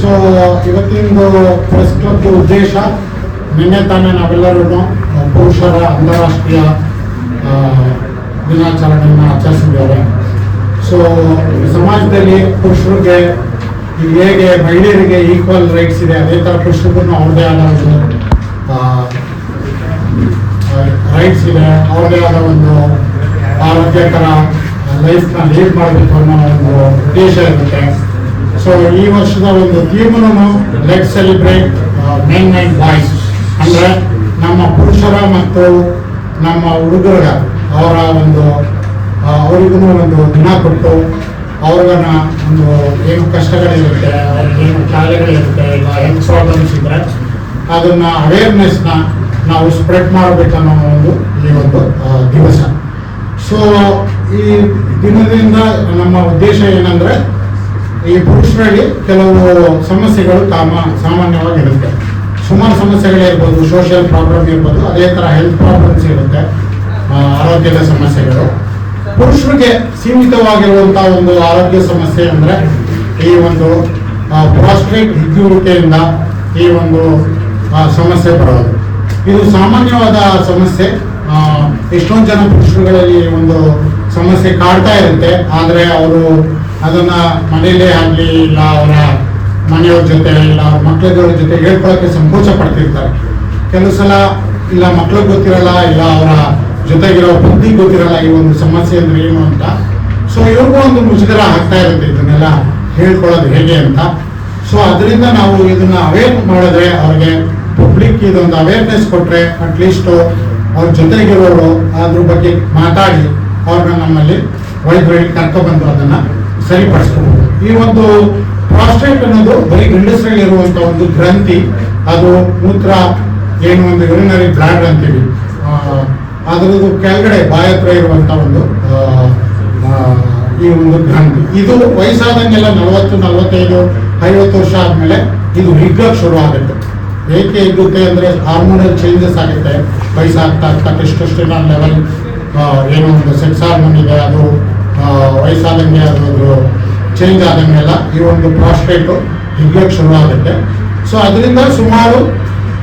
So ಇವತ್ತಿಂದು press club ಉದ್ದೇಶ ನಿನ್ನೆ ತಾನೇ ನಾವೆಲ್ಲರೂ ಪುರುಷರ ಅಂತಾರಾಷ್ಟ್ರೀಯ ದಿನಾಚರಣೆಯನ್ನು ಆಚರಿಸಿದ್ದೇವೆ ಸೊ ಸಮಾಜದಲ್ಲಿ ಪುರುಷರಿಗೆ ಹೇಗೆ ಮಹಿಳೆಯರಿಗೆ ಈಕ್ವಲ್ ರೈಟ್ಸ್ ಇದೆ, ಅದೇ ಥರ ಪುರುಷರಿಗೂ ಅವ್ರದೇ ಆದ ಒಂದು ರೈಟ್ಸ್ ಇದೆ ಅವ್ರದೇ ಆದ ಒಂದು ಆರೋಗ್ಯಕರ ಲೈಫ್ನ ಲೀಡ್ ಮಾಡಬೇಕು ಅನ್ನೋ ಒಂದು ಉದ್ದೇಶ ಇರುತ್ತೆ. ಸೊ ಈ ವರ್ಷದ ಒಂದು ಥೀಮನ್ನು let celebrate men and boys ಅಂದ್ರೆ ನಮ್ಮ ಪುರುಷರ ಮತ್ತು ನಮ್ಮ ಹುಡುಗರ ಅವರ ಒಂದು ಅವರಿಗೂ ಒಂದು ದಿನ ಕೊಟ್ಟು ಅವ್ರಿಗನ್ನ ಒಂದು ಏನು ಕಷ್ಟಗಳಿರುತ್ತೆ ಅವ್ರಿಗೇನು ಕಾಯಿಲೆಗಳಿರುತ್ತೆ, ಇಲ್ಲ ಹೆಲ್ತ್ ಪ್ರಾಬ್ಲಮ್ಸ್ ಇದ್ರೆ ಅದನ್ನ ಅವೇರ್ನೆಸ್ನ ನಾವು ಸ್ಪ್ರೆಡ್ ಮಾಡಬೇಕನ್ನೋ ಒಂದು ಈ ಒಂದು ದಿವಸ. ಸೊ ಈ ದಿನದಿಂದ ನಮ್ಮ ಉದ್ದೇಶ ಏನಂದ್ರೆ ಈ ಪುರುಷರಲ್ಲಿ ಕೆಲವು ಸಮಸ್ಯೆಗಳು ಕಾಮ ಸಾಮಾನ್ಯವಾಗಿರುತ್ತೆ. ಸುಮಾರು ಸಮಸ್ಯೆಗಳಿರ್ಬೋದು ಸೋಷಿಯಲ್ ಪ್ರಾಬ್ಲಮ್ ಇರ್ಬೋದು, ಅದೇ ಥರ ಹೆಲ್ತ್ ಪ್ರಾಬ್ಲಮ್ಸ್ ಇರುತ್ತೆ ಆರೋಗ್ಯದ ಸಮಸ್ಯೆಗಳು. ಪುರುಷರಿಗೆ ಸೀಮಿತವಾಗಿರುವಂತಹ ಒಂದು ಆರೋಗ್ಯ ಸಮಸ್ಯೆ ಅಂದ್ರೆ ಈ ಒಂದು ಪ್ರಾಸ್ಟ್ರೇಟ್ ಹಿಗ್ಗುವಿಕೆಯಿಂದ ಈ ಒಂದು ಸಮಸ್ಯೆ ಬರೋದು. ಇದು ಸಾಮಾನ್ಯವಾದ ಸಮಸ್ಯೆ. ಎಷ್ಟೊಂದು ಜನ ಪುರುಷರುಗಳಲ್ಲಿ ಒಂದು ಸಮಸ್ಯೆ ಕಾಡ್ತಾ ಇರುತ್ತೆ, ಆದರೆ ಅವರು ಅದನ್ನ ಮನೆಯಲ್ಲೇ ಆಗಲಿ, ಇಲ್ಲ ಅವರ ಮನೆಯವ್ರ ಜೊತೆ, ಇಲ್ಲ ಅವ್ರ ಜೊತೆ ಹೇಳ್ಕೊಳಕ್ಕೆ ಸಂಕೋಚ ಪಡ್ತಿರ್ತಾರೆ. ಕೆಲವು ಸಲ, ಇಲ್ಲ ಮಕ್ಳಿಗೆ ಗೊತ್ತಿರಲ್ಲ, ಇಲ್ಲ ಅವರ ಜೊತೆಗಿರೋ ಬುದ್ಧಿ ಗೊತ್ತಿರಲ್ಲ ಈ ಒಂದು ಸಮಸ್ಯೆ ಅಂದ್ರೆ ಏನು ಅಂತ. ಸೊ ಇವ್ರಿಗೂ ಒಂದು ಮುಜುಗರ ಆಗ್ತಾ ಇರುತ್ತೆ ಇದನ್ನೆಲ್ಲ ಹೇಳ್ಕೊಳ್ಳೋದು ಹೇಗೆ ಅಂತ. ಸೊ ಅದರಿಂದ ನಾವು ಇದನ್ನ ಅವೇರ್ ಮಾಡಿದ್ರೆ ಅವ್ರಿಗೆ ಪಬ್ಲಿಕ್ ಇದೊಂದು ಅವೇರ್ನೆಸ್ ಕೊಟ್ರೆ ಅಟ್ಲೀಸ್ಟ್ ಅವ್ರ ಜೊತೆಗಿರೋರು ಅದ್ರ ಬಗ್ಗೆ ಮಾತಾಡಿ ಅವ್ರನ್ನ ನಮ್ಮಲ್ಲಿ ವೈದ್ಯರಿಗೆ ಕರ್ಕೊಬಂದು ಅದನ್ನ ಸರಿಪಡಿಸ್ಕೋಬಹುದು ಈ ಒಂದು ಪ್ರಾಸ್ಟೇಟ್ ಅನ್ನೋದು ಬರೀ ಗಂಡಸರಲ್ಲಿ ಇರುವಂತ ಒಂದು ಗ್ರಂಥಿ, ಅದು ಮೂತ್ರ ಏನು ಒಂದು ಯೂರಿನರಿ ಬ್ಲಾಡ್ ಅಂತೀವಿ. ಅದರದ್ದು ಕೆಳಗಡೆ ಬಾಯ ಹತ್ರ ಇರುವಂತ ಒಂದು ಈ ಒಂದು ಗ್ರಂಥಿ. ಇದು ವಯಸ್ಸಾದಂಗೆಲ್ಲ ನಲವತ್ತು, ನಲವತ್ತೈದು, ಐವತ್ತು ವರ್ಷ ಆದಮೇಲೆ ಇದು ಹಿಗ್ಗಕ್ಕೆ ಶುರು ಆಗುತ್ತೆ. ಏಕೆ ಹಿಗ್ಗುತ್ತೆ ಅಂದ್ರೆ ಹಾರ್ಮೋನಲ್ ಚೇಂಜಸ್ ಆಗುತ್ತೆ. ವಯಸ್ಸಾಗ್ತಾ ಆಗ್ತಾ ಟೆಸ್ಟೋಸ್ಟೆರಾನ್ ಲೆವೆಲ್ ಏನೋ ಒಂದು ಸೆಕ್ಸ್ ಹಾರ್ಮೋನಿದೆ ಅದು ವಯಸ್ಸಾದಂಗೆ ಅದು ಚೇಂಜ್ ಆದಂಗೆಲ್ಲ ಈ ಒಂದು ಪ್ರಾಸ್ಟೇಟು ಶುರು ಆಗುತ್ತೆ. ಸೊ ಅದರಿಂದ ಸುಮಾರು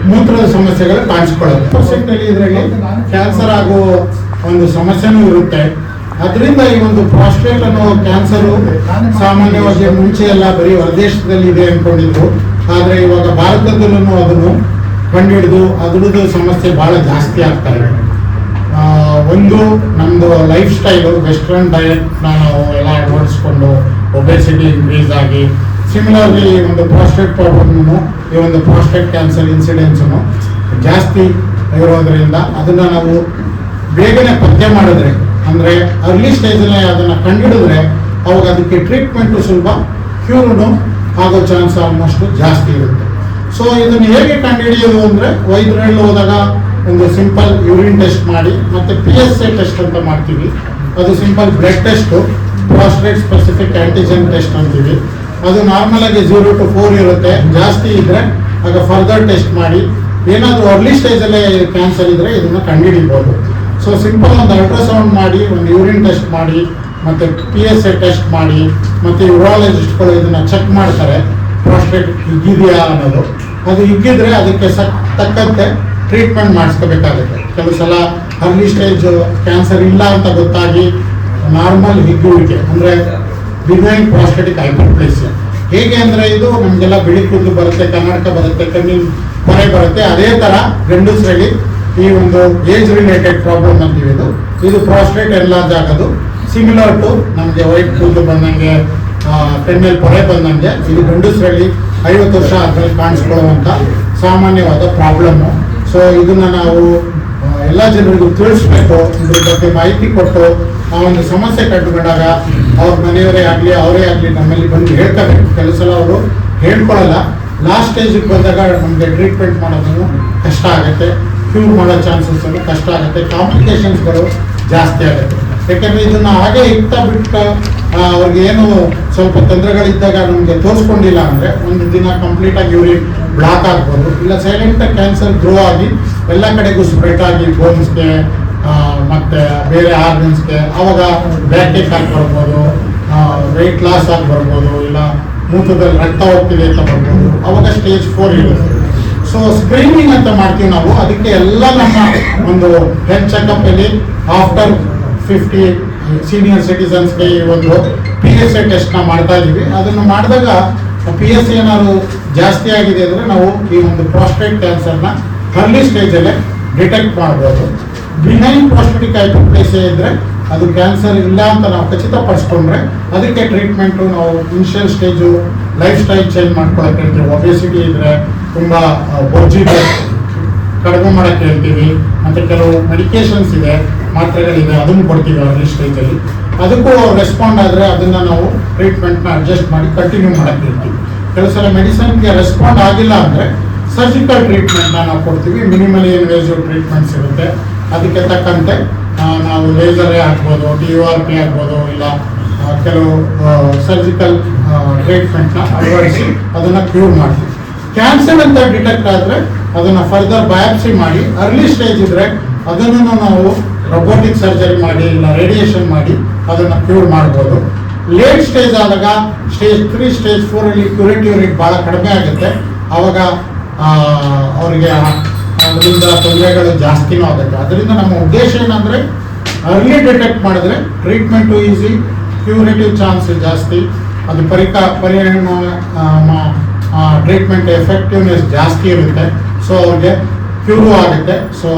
ಮೂತ್ರದ ಸಮಸ್ಯೆಗಳು ಕಾಣಿಸ್ಕೊಳ್ಳುತ್ತೆ. ಪರ್ಸೆಂಟಲ್ಲಿ ಇದರಲ್ಲಿ ಕ್ಯಾನ್ಸರ್ ಆಗೋ ಒಂದು ಸಮಸ್ಯೆನೂ ಇರುತ್ತೆ. ಅದರಿಂದ ಈ ಒಂದು ಪ್ರಾಸ್ಟೇಟ್ ಅನ್ನೋ ಕ್ಯಾನ್ಸರು ಸಾಮಾನ್ಯವಾಗಿ ಮುಂಚೆ ಎಲ್ಲ ಬರೀ ಹೊರದೇಶದಲ್ಲಿ ಇದೆ ಅನ್ಕೊಂಡಿದ್ರು. ಆದರೆ ಇವಾಗ ಭಾರತದಲ್ಲೂ ಅದನ್ನು ಕಂಡುಹಿಡಿದು, ಅದ್ರದ್ದು ಸಮಸ್ಯೆ ಬಹಳ ಜಾಸ್ತಿ ಆಗ್ತಾ ಇದೆ. ಒಂದು ನಮ್ಮದು ಲೈಫ್ ಸ್ಟೈಲು ವೆಸ್ಟರ್ನ್ ಡಯಟ್ ನಾವು ಎಲ್ಲ ಅಳವಡಿಸ್ಕೊಂಡು ಒಬೆಸಿಟಿ ಇನ್ಕ್ರೀಸ್ ಆಗಿ ಸಿಮಿಲರ್ಲಿ ಒಂದು ಪ್ರಾಸ್ಟೇಟ್ ಪ್ರಾಬ್ಲಮ್ನು ಈ ಒಂದು ಪ್ರಾಸ್ಟೇಟ್ ಕ್ಯಾನ್ಸರ್ ಇನ್ಸಿಡೆನ್ಸನ್ನು ಜಾಸ್ತಿ ಇರೋದ್ರಿಂದ ಅದನ್ನ ನಾವು ಬೇಗನೆ ಪತ್ತೆ ಮಾಡಿದ್ರೆ, ಅಂದ್ರೆ ಅರ್ಲಿ ಸ್ಟೇಜಲ್ಲೇ ಅದನ್ನ ಕಂಡುಹಿಡಿದ್ರೆ, ಅವಾಗ ಅದಕ್ಕೆ ಟ್ರೀಟ್ಮೆಂಟು ಸುಲಭ ಕ್ಯೂರ್ನು ಆಗೋ ಚಾನ್ಸ್ ಆಲ್ಮೋಸ್ಟ್ ಜಾಸ್ತಿ ಇರುತ್ತೆ. ಸೊ ಇದನ್ನು ಹೇಗೆ ಕಂಡುಹಿಡಿಯೋದು ಅಂದ್ರೆ ವೈದ್ಯರಲ್ಲಿ ಹೋದಾಗ ಒಂದು ಸಿಂಪಲ್ ಯೂರಿನ್ ಟೆಸ್ಟ್ ಮಾಡಿ, ಮತ್ತೆ ಪಿ ಎಸ್ ಎ ಟೆಸ್ಟ್ ಅಂತ ಮಾಡ್ತೀವಿ. ಅದು simple blood test prostate specific antigen test ಅಂತೀವಿ. ಅದು ನಾರ್ಮಲ್ ಆಗಿ ಜೀರೋ ಟು ಫೋರ್ ಇರುತ್ತೆ. ಜಾಸ್ತಿ ಇದ್ರೆ ಆಗ ಫರ್ದರ್ ಟೆಸ್ಟ್ ಮಾಡಿ. ಏನಾದರೂ ಅರ್ಲಿ ಸ್ಟೇಜಲ್ಲೇ ಕ್ಯಾನ್ಸರ್ ಇದ್ರೆ ಇದನ್ನ ಕಂಡುಹಿಡಿಬೋದು. ಸೊ ಸಿಂಪಲ್ ಒಂದು ಅಲ್ಟ್ರಾಸೌಂಡ್ ಮಾಡಿ, ಒಂದು ಯೂರಿನ್ ಟೆಸ್ಟ್ ಮಾಡಿ, ಮತ್ತೆ ಪಿ ಎಸ್ ಎ ಟೆಸ್ಟ್ ಮಾಡಿ, ಮತ್ತೆ ಯೂರಾಲಜಿಸ್ಟ್ಗಳು ಇದನ್ನ ಚೆಕ್ ಮಾಡ್ತಾರೆ. ಪ್ರಾಸ್ಟೇಟ್ ಇದೆಯಾ ಅನ್ನೋದು. ಅದು ಹಿಗ್ಗಿದ್ರೆ ಅದಕ್ಕೆ ಸಕ್, ತಕ್ಕಂತೆ ಟ್ರೀಟ್ಮೆಂಟ್ ಮಾಡಿಸ್ಕೋಬೇಕಾಗುತ್ತೆ. ಕೆಲವು ಸಲ ಅರ್ಲಿ ಸ್ಟೇಜ್ ಕ್ಯಾನ್ಸರ್ ಇಲ್ಲ ಅಂತ ಗೊತ್ತಾಗಿ ನಾರ್ಮಲ್ ಹಿಗ್ಗುವಿಕೆ, ಅಂದ್ರೆ ಬಿನೈನ್ ಪ್ರಾಸ್ಟೆಟಿಕ್ ಹೈಪರ್ಪ್ಲೇಸಿಯಾ ಹೇಗೆ ಅಂದರೆ ಇದು ನಮಗೆಲ್ಲ ಬಿಳಿ ಕೂದಲು ಬರುತ್ತೆ, ಕರ್ನಾಟಕ ಬರುತ್ತೆ, ಕಣ್ಣಿನ ಹೊರೆ ಬರುತ್ತೆ. ಅದೇ ಥರ ಗಂಡಸರಲ್ಲಿ ಈ ಒಂದು ಏಜ್ ರಿಲೇಟೆಡ್ ಪ್ರಾಬ್ಲಮ್ ಅಂತೀವಿ ಇದು ಇದು ಪ್ರಾಸ್ಟೇಟ್ ಎನ್ಲಾರ್ಜ್ ಆಗೋದು. ಸಿಮಿಲರ್ ಟು ನಮಗೆ ವೈಟ್ ಕೂದಲು ಬಂದಂಗೆ ಕಣ್ಣಲ್ಲಿ ಪೊರೆ ಬಂದಂಗೆ, ಇದು ಗಂಡಸರಲ್ಲಿ ಐವತ್ತು ವರ್ಷ ಆದ್ಮೇಲೆ ಕಾಣಿಸ್ಕೊಳ್ಳುವಂಥ ಸಾಮಾನ್ಯವಾದ ಪ್ರಾಬ್ಲಮ್ಮು ಸೊ ಇದನ್ನ ನಾವು ಎಲ್ಲ ಜನರಿಗೂ ತಿಳಿಸ್ಬೇಕು. ಇದ್ರ ಬಗ್ಗೆ ಮಾಹಿತಿ ಕೊಟ್ಟು ಆ ಒಂದು ಸಮಸ್ಯೆ ಕಂಡುಕೊಂಡಾಗ ಅವ್ರ ಮನೆಯವರೇ ಆಗಲಿ, ಅವರೇ ಆಗಲಿ ನಮ್ಮಲ್ಲಿ ಬಂದು ಹೇಳ್ತಾರೆ. ಕೆಲಸಲ ಸಲ ಅವರು ಹೇಳ್ಕೊಳ್ಳಲ್ಲ ಲಾಸ್ಟ್ ಸ್ಟೇಜಿಗೆ ಬಂದಾಗ ನಮಗೆ ಟ್ರೀಟ್ಮೆಂಟ್ ಮಾಡೋದು ಕಷ್ಟ ಆಗುತ್ತೆ. ಕ್ಯೂರ್ ಮಾಡೋ ಚಾನ್ಸಸ್ ಕಷ್ಟ ಆಗುತ್ತೆ. ಕಾಂಪ್ಲಿಕೇಶನ್ಸ್ಗಳು ಜಾಸ್ತಿ ಆಗುತ್ತೆ. ಯಾಕಂದ್ರೆ ಇದನ್ನ ಹಾಗೆ ಇಟ್ಟ ಬಿಟ್ಟು ಅವ್ರಿಗೇನು ಸ್ವಲ್ಪ ತೊಂದರೆಗಳಿದ್ದಾಗ ನಮಗೆ ತೋರಿಸ್ಕೊಂಡಿಲ್ಲ ಅಂದ್ರೆ ಒಂದು ದಿನ ಕಂಪ್ಲೀಟ್ ಆಗಿ ಯೂರಿನ್ ಬ್ಲಾಕ್ ಆಗ್ಬೋದು. ಇಲ್ಲ ಸೈಲೆಂಟ್ ಕ್ಯಾನ್ಸರ್ ಗ್ರೋ ಆಗಿ ಎಲ್ಲ ಕಡೆಗೂ ಸ್ಪ್ರೆಡ್ ಆಗಿ ಬೋನ್ಸ್ಗೆ ಮತ್ತೆ ಬೇರೆ ಆರ್ಗನ್ಸ್ಗೆ ಅವಾಗ ಬ್ಯಾಕ್ ಆಗಿ ಬರ್ಬೋದು ವೆಯ್ಟ್ ಲಾಸ್ ಆಗಿ ಬರ್ಬೋದು, ಇಲ್ಲ ಮೂತ್ರದಲ್ಲಿ ರಕ್ತ ಹೋಗ್ತಿದೆ ಅಂತ ಬರ್ಬೋದು. ಅವಾಗ ಸ್ಟೇಜ್ ಫೋರ್ ಇರುತ್ತೆ. ಸೊ ಸ್ಕ್ರೀನಿಂಗ್ ಅಂತ ಮಾಡ್ತೀವಿ ನಾವು. ಅದಕ್ಕೆ ಎಲ್ಲ ನಮ್ಮ ಒಂದು ಹೆಲ್ತ್ ಚೆಕಪ್ ಅಲ್ಲಿ ಆಫ್ಟರ್ ಫಿಫ್ಟಿ ಸೀನಿಯರ್ ಸಿಟಿಸನ್ಸ್ಗೆ ಈ ಒಂದು ಪಿ ಎಸ್ ಐ ಟೆಸ್ಟ್ನ ಮಾಡ್ತಾ ಇದ್ದೀವಿ ಅದನ್ನು ಮಾಡಿದಾಗ ಪಿ ಎಸ್ ಏನಾದ್ರು ಜಾಸ್ತಿ ಆಗಿದೆ ಅಂದರೆ ನಾವು ಈ ಒಂದು ಪ್ರಾಸ್ಟೇಟ್ ಕ್ಯಾನ್ಸರ್ನ ಅರ್ಲಿ ಸ್ಟೇಜಲ್ಲೇ ಡಿಟೆಕ್ಟ್ ಮಾಡ್ಬೋದು. ಬಿಹೈಂಡ್ ಪ್ರಾಸ್ಟೆಟಿಕ್ ಹೈಪರ್ಪ್ಲೇಸಿಯಾ ಇದ್ದರೆ ಅದು ಕ್ಯಾನ್ಸರ್ ಇಲ್ಲ ಅಂತ ನಾವು ಖಚಿತಪಡಿಸ್ಕೊಂಡ್ರೆ ಅದಕ್ಕೆ ಟ್ರೀಟ್ಮೆಂಟು ನಾವು initial stage life style change ಮಾಡ್ಕೊಳಕ್ಕೆ ಹೇಳ್ತೀವಿ. ಒಬೆಸಿಟಿ ಇದ್ದರೆ ತುಂಬ ಬೊಜ್ಜಿದೆ ಕಡಿಮೆ ಮಾಡೋಕ್ಕೆ ಹೇಳ್ತೀವಿ. ಮತ್ತು ಕೆಲವು ಮೆಡಿಕೇಶನ್ಸ್ ಇದೆ, ಮಾತ್ರೆಗಳಿದೆ, ಅದನ್ನು ಕೊಡ್ತೀವಿ ಅರ್ಲಿ ಸ್ಟೇಜಲ್ಲಿ ಅದಕ್ಕೂ ರೆಸ್ಪಾಂಡ್ ಆದರೆ ಅದನ್ನು ನಾವು ಟ್ರೀಟ್ಮೆಂಟ್ನ ಅಡ್ಜಸ್ಟ್ ಮಾಡಿ ಕಂಟಿನ್ಯೂ ಮಾಡಕ್ಕೆ ಹೇಳ್ತೀವಿ. ಕೆಲವು ಸಲ ಮೆಡಿಸನ್ಗೆ ರೆಸ್ಪಾಂಡ್ ಆಗಿಲ್ಲ ಅಂದರೆ ಸರ್ಜಿಕಲ್ ಟ್ರೀಟ್ಮೆಂಟ್ನ ನಾವು ಕೊಡ್ತೀವಿ. ಮಿನಿಮಲಿ ಇನ್ವೇಸಿವ್ ಟ್ರೀಟ್ಮೆಂಟ್ಸ್ ಇರುತ್ತೆ. ಅದಕ್ಕೆ ತಕ್ಕಂತೆ ನಾವು ಲೇಸರೇ ಆಗ್ಬೋದು ಡಿ ಯು ಆರ್ ಪಿ ಆಗ್ಬೋದು ಇಲ್ಲ ಕೆಲವು ಸರ್ಜಿಕಲ್ ಟ್ರೀಟ್ಮೆಂಟ್ನ ಅಳವಡಿಸಿ ಅದನ್ನು ಕ್ಯೂರ್ ಮಾಡ್ತೀವಿ. ಕ್ಯಾನ್ಸರ್ ಅಂತ ಡಿಟೆಕ್ಟ್ ಆದರೆ ಅದನ್ನು ಫರ್ದರ್ ಬಯಾಪ್ಸಿ ಮಾಡಿ ಅರ್ಲಿ ಸ್ಟೇಜ್ ಇದ್ದರೆ ಅದನ್ನು ನಾವು ರೊಬೋಟಿಕ್ ಸರ್ಜರಿ ಮಾಡಿ, ಇಲ್ಲ ರೇಡಿಯೇಷನ್ ಮಾಡಿ ಅದನ್ನು ಕ್ಯೂರ್ ಮಾಡ್ಬೋದು. ಲೇಟ್ ಸ್ಟೇಜ್ ಆದಾಗ ಸ್ಟೇಜ್ ತ್ರೀ ಸ್ಟೇಜ್ ಫೋರಲ್ಲಿ ಕ್ಯೂರೇಟಿವ್ ರೇಟ್ ಭಾಳ ಕಡಿಮೆ ಆಗುತ್ತೆ. ಆವಾಗ ಆ, ಅವರಿಗೆ ಅದರಿಂದ ತೊಂದರೆಗಳು ಜಾಸ್ತಿನೂ ಆಗುತ್ತೆ. ಅದರಿಂದ ನಮ್ಮ ಉದ್ದೇಶ ಏನಂದರೆ ಅರ್ಲಿ ಡಿಟೆಕ್ಟ್ ಮಾಡಿದ್ರೆ ಟ್ರೀಟ್ಮೆಂಟು ಈಸಿ ಕ್ಯೂರೇಟಿವ್ ಚಾನ್ಸ್ ಜಾಸ್ತಿ ಅದು ಪರಿಕ ಪರಿಣಾಮ ಟ್ರೀಟ್ಮೆಂಟ್ ಎಫೆಕ್ಟಿವ್ನೆಸ್ ಜಾಸ್ತಿ ಇರುತ್ತೆ. ಸೊ ಅವ್ರಿಗೆ ಕ್ಯೂರು ಆಗುತ್ತೆ. ಸೊ